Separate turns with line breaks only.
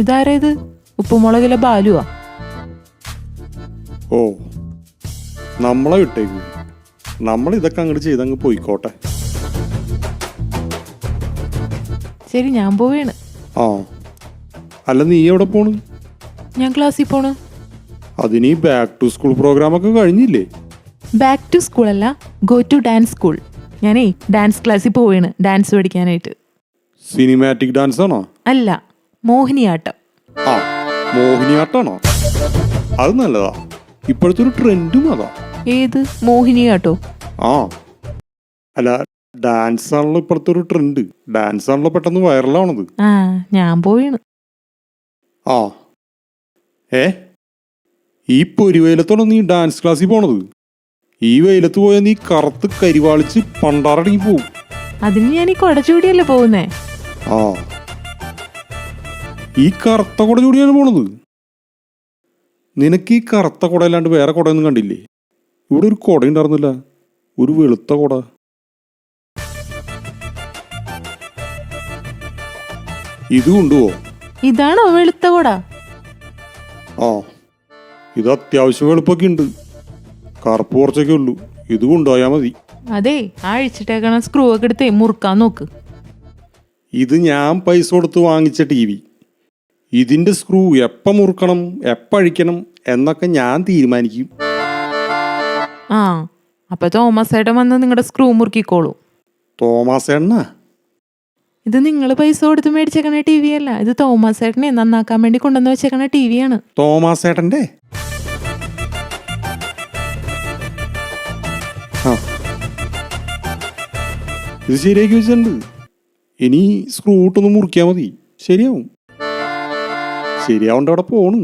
ഇതാരാ ഇത് ഉപ്പുമുളകിലെ ബാലുവാ.
ഓ നമ്മളെ വിട്ടേക്കും. നമ്മൾ ഇതൊക്കെ അങ്ങോട്ട് ചെയ്തങ്ങ് പോയിക്കോട്ടെ.
ശരി ഞാൻ പോവേണ്.
ആ അല്ല നീ എവിടെ പോണു?
ഞാൻ ക്ലാസ്സിൽ പോണു.
അതിന് ഈ ബാക്ക് ടു സ്കൂൾ പ്രോഗ്രാം ഒക്കെ കഴിഞ്ഞില്ലേ?
ബാക്ക് ടു സ്കൂൾ അല്ല ഗോ ടു ഡാൻസ് സ്കൂൾ ഞാനേ ഡാൻസ് ക്ലാസ്സിൽ പോവുകയാണ് ഡാൻസ് പഠിക്കാനായിട്ട്.
സിനിമാറ്റിക് ഡാൻസ് ആണോ?
അല്ല മോഹിനിയാട്ടം.
ആ മോഹിനിയാട്ടാണോ അത് നല്ലതാ. ഇപ്പോഴത്തെ ഒരു ട്രെൻഡും അതാ.
ഏത്? മോഹിനിയാട്ടോ.
ആ. അല്ല ഡാൻസ് ആണല്ലോ ഇപ്പോഴത്തെ ഒരു ട്രെൻഡ് ഡാൻസ് ആണല്ലോ പെട്ടെന്ന് വൈറലാവണത്
ആ ഞാൻ പോവേണ്.
ആ. ഏ? ഈ പൊരിവെയിലത്താണോ നീ ഡാൻസ് ക്ലാസ്സിൽ പോണത്? ഈ വെയിലത്ത് പോയാൽ നീ കറുത്ത് കരിവാളിച്ച് പണ്ടാറടങ്ങി പോവും.
അതിന് ഞാൻ ഈ കൊട ചൂടിയല്ലേ പോകുന്നേ?
ആ. ഈ കറുത്ത കുട ചൂടിയാണ് പോണത്. നിനക്ക് ഈ കറുത്ത കുടയല്ലാണ്ട് വേറെ കുടയൊന്നും കണ്ടില്ലേ? ഇവിടെ ഒരു കുട ഉണ്ടായിരുന്നില്ല. ഒരു വെളുത്ത കുട. ഇത് കൊണ്ടുപോ
ഇതാണോ വെളുത്ത കുട?
ആ. ഇത് അത്യാവശ്യം വെളുപ്പൊക്കെ ഉണ്ട്. കറുപ്പ് കുറച്ചൊക്കെ ഉള്ളൂ. ഇത് കൊണ്ടുപോയാൽ മതി.
അതെ ആ അഴിച്ചിട്ടേക്കണ സ്ക്രൂ ഒക്കെ എടുത്തേ മുറുക്കാൻ നോക്ക്.
ഇത് ഞാൻ പൈസ കൊടുത്ത് വാങ്ങിച്ച ടി വി ഇതിന്റെ സ്ക്രൂ എപ്പം മുറുക്കണം എപ്പം അഴിക്കണം എന്നൊക്കെ ഞാൻ തീരുമാനിക്കും.
ആ അപ്പൊ തോമസ് ഏട്ടൻ വന്ന് നിങ്ങളുടെ സ്ക്രൂ മുറുക്കിക്കോളൂ.
തോമസ് ഏട്ടനാ?
ഇത് നിങ്ങൾ പൈസ കൊടുത്ത് മേടിച്ചേക്കണ ടി വി അല്ല. ഇത് തോമസ് ഏട്ടനെ നന്നാക്കാൻ വേണ്ടി കൊണ്ടുവന്ന് വെച്ചേക്കണ ടി വി ആണ്.
തോമസ് ഏട്ടന്റെ ഇത് ശരിയാക്കി വെച്ചിട്ടുണ്ട്. ഇനി സ്ക്രൂട്ടൊന്ന് മുറിക്കാൻ മതി. ശരിയാവും. ശരിയാവണ്ട അവിടെ പോണ്.